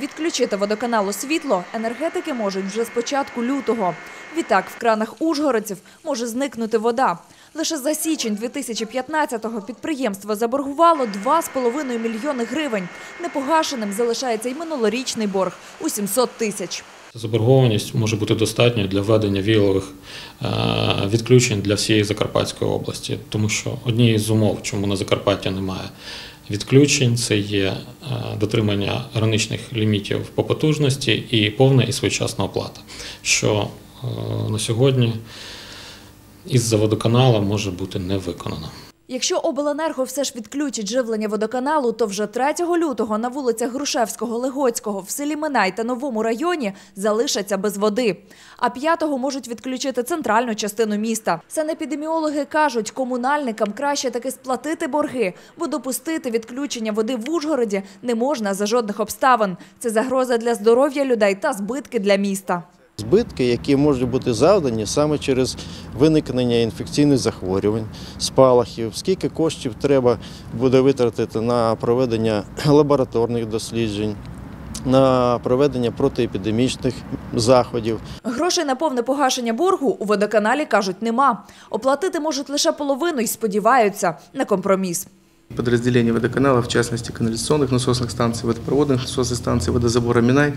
Відключити водоканалу світло енергетики можуть вже з початку лютого. Відтак в кранах ужгородців може зникнути вода. Лише за січень 2015-го підприємство заборгувало 2,5 мільйони гривень. Непогашеним залишається й минулорічний борг у 700 тисяч. Заборгованість може бути достатньою для введення віялових е, відключень для всієї Закарпатської області, тому що однією з умов, чому на Закарпаття немає відключень, це є е, дотримання граничних лімітів по потужності і повна і своєчасна оплата, що е, на сьогодні із-за водоканала може бути не виконано. Якщо обленерго все ж відключить живлення водоканалу, то вже 3 лютого на вулицях Грушевського, Легоцького, в селі Минай та Новому районі залишаться без води. А 5-го можуть відключити центральну частину міста. Санепідеміологи кажуть, комунальникам краще таки сплатити борги, бо допустити відключення води в Ужгороді не можна за жодних обставин. Це загроза для здоров'я людей та збитки для міста. Збитки, які можуть бути завдані саме через виникнення інфекційних захворювань, спалахів, скільки коштів треба буде витратити на проведення лабораторних досліджень, на проведення протиепідемічних заходів. Грошей на повне погашення боргу у водоканалі кажуть нема. Оплатити можуть лише половину і сподіваються на компроміс. Подразделения водоканала, в частности канализационных насосных станций, водопроводных насосных станций, водозабора Минай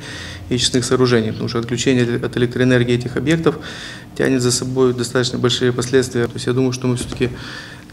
и очистных сооружений, потому что отключение от электроэнергии этих объектов тянет за собой достаточно большие последствия. То есть я думаю, что мы все-таки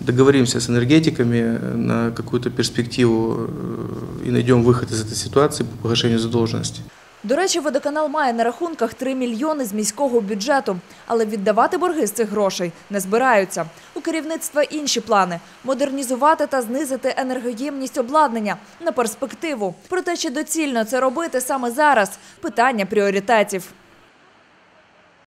договоримся с энергетиками на какую-то перспективу э, и найдем выход из этой ситуации по погашению задолженности. До речі, водоканал має на рахунках 3 мільйони з міського бюджету, але віддавати борги з цих грошей не збираються. У керівництва інші плани – модернізувати та знизити енергоємність обладнання на перспективу. Проте, чи доцільно це робити саме зараз – питання пріоритетів.